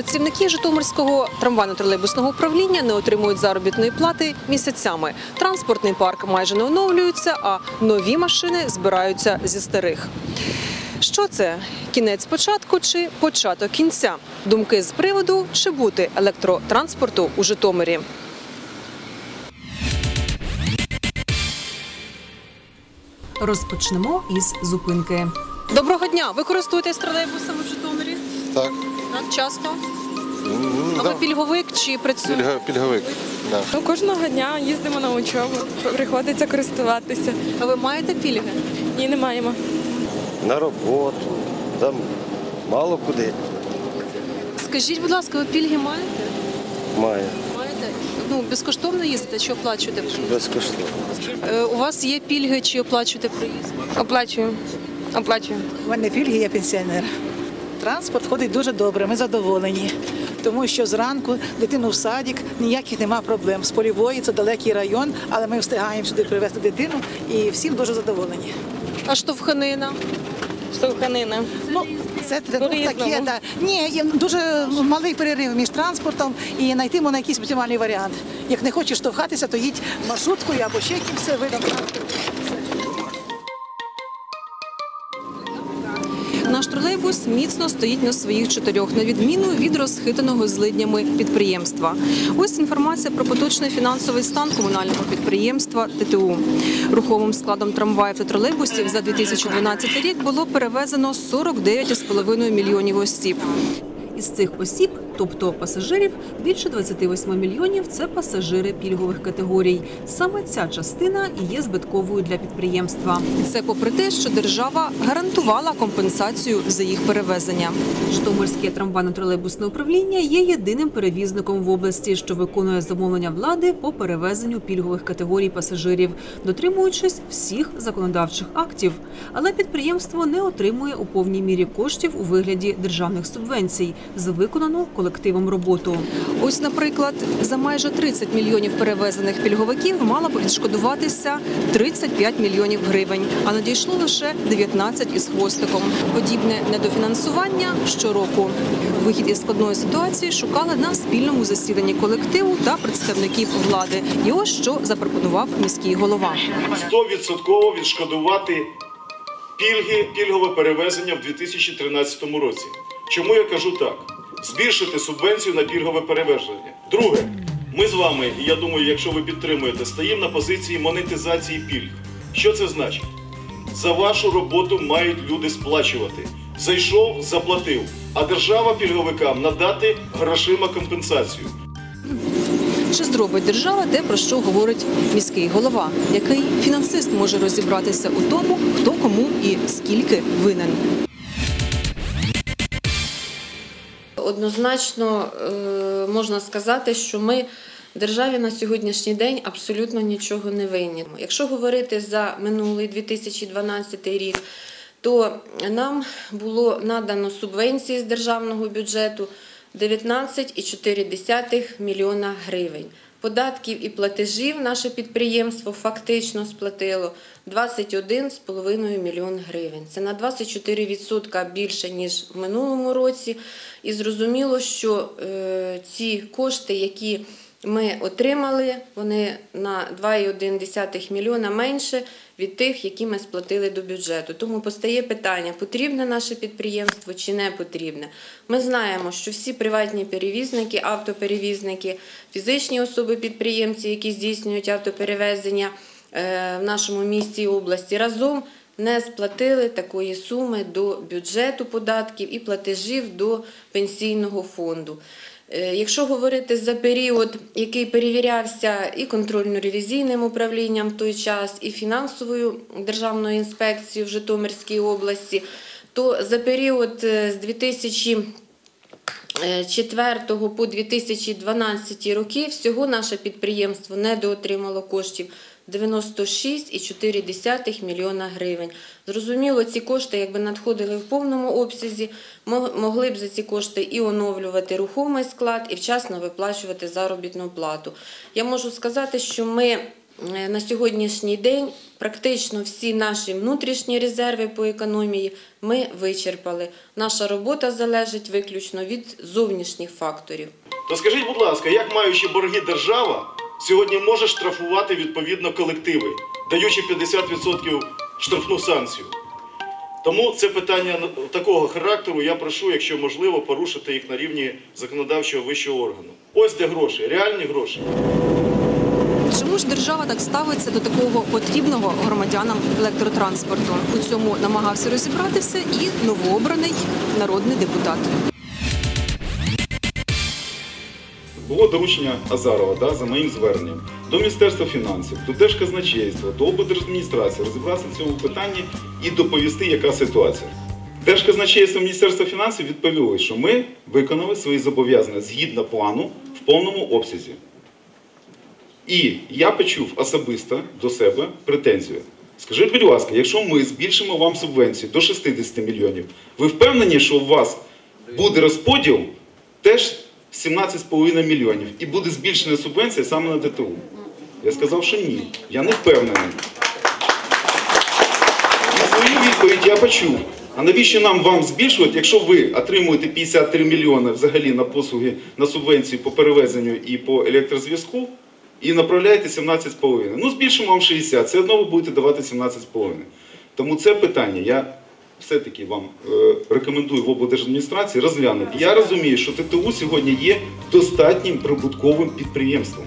Працівники Житомирського трамвайно-тролейбусного управління не отримують заробітної плати місяцями. Транспортний парк майже не оновлюється, а нові машини збираються зі старих. Що це? Кінець початку чи початок кінця? Думки з приводу чи бути електротранспорту у Житомирі. Розпочнемо із зупинки. Доброго дня! Ви користуєтесь тролейбусами в Житомирі? Так, Часто? ну, А да. ви пільговик чи працюєте? Пільга, пільговик. Да. Ну, кожного дня їздимо на учобу, приходиться користуватися. А ви маєте пільги? Ні, не маємо. на роботу, там мало куди Скажіть, будь ласка, ви пільги маєте? має Маєте? Ну, безкоштовно їздите чи оплачуєте? безкоштовно. Е, У вас є пільги чи оплачуєте проїзд? Оплачую. Оплачую. У мене пільги, я пенсіонер. Транспорт ходить дуже добре, ми задоволені. Тому що зранку дитину в садик ніяких нема проблем. З полівої це далекий район, але ми встигаємо сюди привезти дитину і всім дуже задоволені. А штовханина? Штовханина. Ну, це ну, таке, та ні, є дуже малий перерив між транспортом і знайти можна якийсь оптимальний варіант. Як не хочеш штовхатися, то їдь маршруткою або ще якимось видом транспорту. Наш міцно стоїть на своїх чотирьох, на відміну від розхитаного злиднями підприємства. Ось інформація про поточний фінансовий стан комунального підприємства ТТУ. Рухомим складом трамваїв та тролейбусів за 2012 рік було перевезено 49,5 мільйонів осіб. Із цих осіб, тобто пасажирів, більше 28 мільйонів це пасажири пільгових категорій. Саме ця частина і є збитковою для підприємства. Це попри те, що держава гарантувала компенсацію за їх перевезення. Житомирське трамвайно-тролейбусне управління є єдиним перевізником в області, що виконує замовлення влади по перевезенню пільгових категорій пасажирів, дотримуючись всіх законодавчих актів. Але підприємство не отримує у повній мірі коштів у вигляді державних субвенцій за виконану колективом роботу. Ось, наприклад, за майже 30 мільйонів перевезених пільговиків мало б відшкодуватися 35 мільйонів гривень, а надійшло лише 19 із хвостиком. Подібне недофінансування щороку. Вихід із складної ситуації шукали на спільному засіданні колективу та представників влади. І ось що запропонував міський голова. 100% відшкодувати пільги, пільгове перевезення в 2013 році. Чому я кажу так? Збільшити субвенцію на пільгове перевезення. Друге, ми з вами, і я думаю, якщо ви підтримуєте, стоїмо на позиції монетизації пільг. Що це значить? За вашу роботу мають люди сплачувати. Зайшов, заплатив, а держава пільговикам надати грошима компенсацію. Чи зробить держава те, про що говорить міський голова? Який фінансист може розібратися у тому, хто кому і скільки винен? Однозначно е, можна сказати, що ми державі на сьогоднішній день абсолютно нічого не винні. Якщо говорити за минулий 2012 рік, то нам було надано субвенції з державного бюджету 19,4 мільйона гривень. Податків і платежів наше підприємство фактично сплатило 21,5 мільйон гривень. Це на 24% більше, ніж в минулому році. І зрозуміло, що е, ці кошти, які ми отримали, вони на 2,1 мільйона менше від тих, які ми сплатили до бюджету. Тому постає питання, потрібне наше підприємство чи не потрібне. Ми знаємо, що всі приватні перевізники, автоперевізники, фізичні особи-підприємці, які здійснюють автоперевезення е, в нашому місті і області разом не сплатили такої суми до бюджету податків і платежів до пенсійного фонду. Е, Якщо говорити за період, який перевірявся і контрольно-ревізійним управлінням в той час, і фінансовою державною інспекцією в Житомирській області, то за період е, з 2000 4 по 2012 роки всього наше підприємство недоотримало коштів 96,4 мільйона гривень. Зрозуміло, ці кошти, якби надходили в повному обсязі, мо- могли б за ці кошти і оновлювати рухомий склад, і вчасно виплачувати заробітну плату. Я можу сказати, що ми е, на сьогоднішній день практично всі наші внутрішні резерви по економії ми вичерпали. Наша робота залежить виключно від зовнішніх факторів. То скажіть, будь ласка, як маючи борги держава, сьогодні може штрафувати відповідно колективи, даючи 50% штрафну санкцію? Тому це питання такого характеру. Я прошу, якщо можливо, порушити їх на рівні законодавчого вищого органу. Ось де гроші, реальні гроші. Чому ж держава так ставиться до такого потрібного громадянам електротранспорту? У цьому намагався розібратися і новообраний народний депутат. Було доручення Азарова да, за моїм зверненням до Міністерства фінансів, до Держказначейства, до облдержадміністрації розібратися в цьому питанні і доповісти, яка ситуація. Держказначейство Міністерства фінансів відповіли, що ми виконали свої зобов'язання згідно плану в повному обсязі. І я почув особисто до себе претензію. Скажіть, будь ласка, якщо ми збільшимо вам субвенцію до 60 мільйонів, ви впевнені, що у вас буде розподіл теж 17,5 мільйонів і буде збільшена субвенція саме на ДТУ? Я сказав, що ні. Я не впевнений. І свою відповідь я почув. А навіщо нам вам збільшувати, якщо ви отримуєте 53 мільйони взагалі на послуги на субвенції по перевезенню і по електрозв'язку, і направляєте 17,5. Ну, збільшимо вам 60, все одно ви будете давати 17,5. Тому це питання я все-таки вам е, рекомендую в облдержадміністрації розглянути. Я розумію, що ТТУ сьогодні є достатнім прибутковим підприємством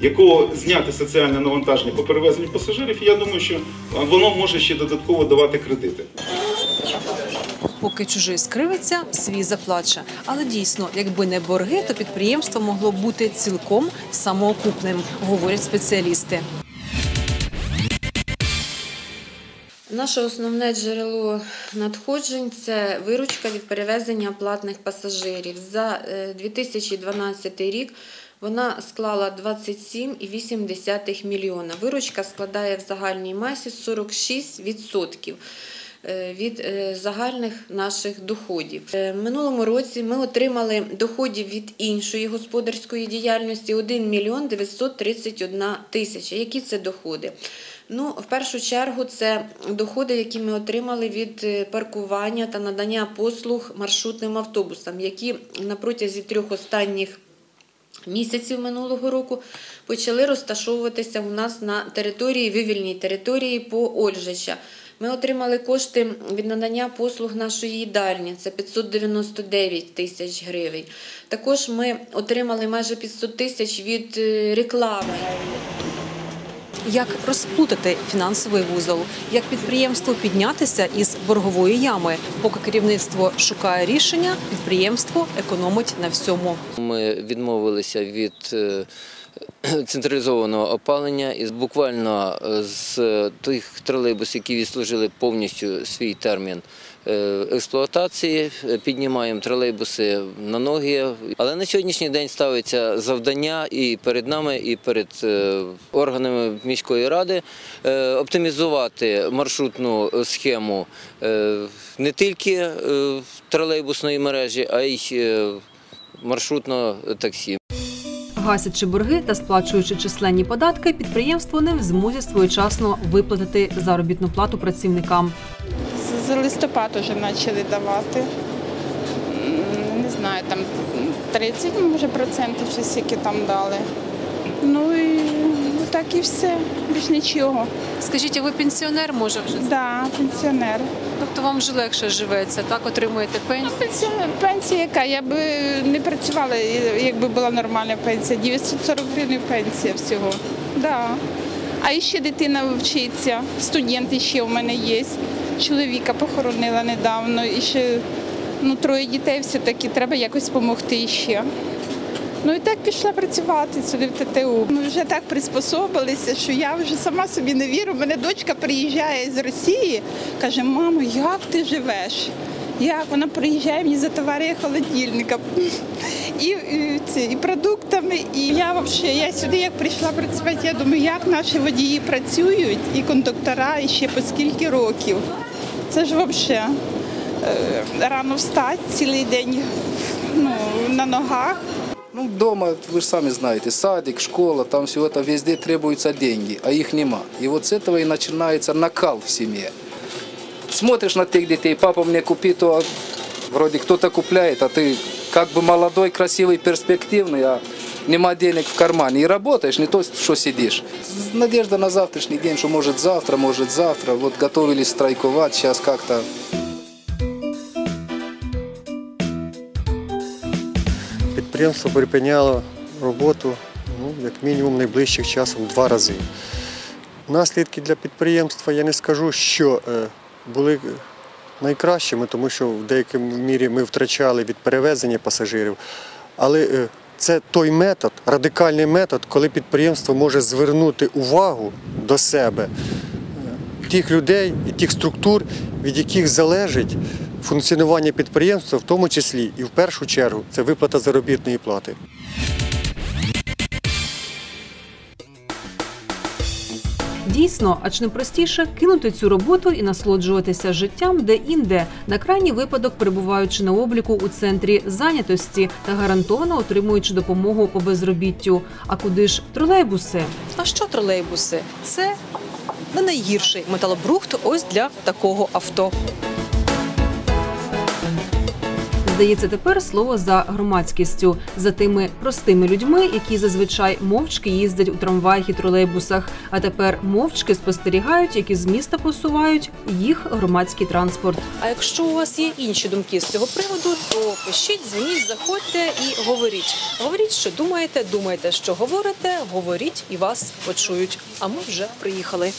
якого зняти соціальне навантаження по перевезенню пасажирів, і я думаю, що воно може ще додатково давати кредити. Поки чужий скривиться, свій заплаче. Але дійсно, якби не борги, то підприємство могло б бути цілком самоокупним, говорять спеціалісти. Наше основне джерело надходжень це виручка від перевезення платних пасажирів. За е, 2012 рік вона склала 27,8 мільйона. Виручка складає в загальній масі 46% е, від е, загальних наших доходів. Е, минулому році ми отримали доходів від іншої господарської діяльності 1 мільйон 931 тисяча. Які це доходи? Ну, в першу чергу, це доходи, які ми отримали від е, паркування та надання послуг маршрутним автобусам, які на протязі трьох останніх місяців минулого року почали розташовуватися у нас на території, вивільній території по Ольжича. Ми отримали кошти від надання послуг нашої їдальні, це 599 тисяч гривень. Також ми отримали майже 500 тисяч від е, реклами. Як розплутати фінансовий вузол, як підприємству піднятися із боргової ями, поки керівництво шукає рішення, підприємство економить на всьому. Ми відмовилися від е, централізованого опалення і буквально е, з тих тролейбусів, які відслужили повністю свій термін е, експлуатації, е, піднімаємо тролейбуси на ноги. Але на сьогоднішній день ставиться завдання і перед нами, і перед органами міської ради оптимізувати маршрутну схему не тільки тролейбусної мережі, а й маршрутного таксі. Гасячи борги та сплачуючи численні податки, підприємство не в змозі своєчасно виплатити заробітну плату працівникам. З- листопад вже почали давати. Не знаю, там 30, може, процентів чи які там дали. Ну і так і все, більш нічого. Скажіть, а ви пенсіонер, може вже? Да, пенсіонер. Тобто вам вже легше живеться, так отримуєте пенсію? Пенсія, пенсія яка? Я би не працювала, якби була нормальна пенсія. 940 гривень пенсія всього. Да. А ще дитина вчиться, студент ще у мене є. Чоловіка похоронила недавно. І ще ну, троє дітей все-таки треба якось допомогти ще. Ну і так пішла працювати сюди в ТТУ. Ми вже так приспособилися, що я вже сама собі не вірю. Мене дочка приїжджає з Росії, каже, мамо, як ти живеш? Як вона приїжджає мені затоварює холодильника і, і, це, і продуктами. І я взагалі, я сюди як прийшла працювати, я думаю, як наші водії працюють, і кондуктора, і ще по скільки років. Це ж взагалі рано встати цілий день ну, на ногах. Ну, дома, вы же сами знаете, садик, школа, там все это везде требуются деньги, а их нема. И вот с этого и начинается накал в семье. Смотришь на тех детей, папа мне купи, то вроде кто-то купляет, а ты как бы молодой, красивый, перспективный, а нема денег в кармане. И работаешь, не то, что сидишь. Надежда на завтрашний день, что может завтра, может завтра. Вот готовились страйковать, сейчас как-то Підприємство припиняло роботу ну, як мінімум найближчих часом два рази. Наслідки для підприємства я не скажу, що е, були найкращими, тому що в деякій мірі ми втрачали від перевезення пасажирів. Але е, це той метод, радикальний метод, коли підприємство може звернути увагу до себе е, тих людей і тих структур, від яких залежить функціонування підприємства, в тому числі і в першу чергу це виплата заробітної плати. Дійсно, а чи не простіше кинути цю роботу і насолоджуватися життям де-інде, на крайній випадок перебуваючи на обліку у центрі зайнятості та гарантовано отримуючи допомогу по безробіттю. А куди ж тролейбуси? А що тролейбуси? Це не найгірший металобрухт ось для такого авто. Здається, тепер слово за громадськістю, за тими простими людьми, які зазвичай мовчки їздять у трамваях і тролейбусах, а тепер мовчки спостерігають, як із міста посувають їх громадський транспорт. А якщо у вас є інші думки з цього приводу, то пишіть, дзвоніть, заходьте і говоріть. Говоріть, що думаєте, думаєте, що говорите, говоріть і вас почують. А ми вже приїхали.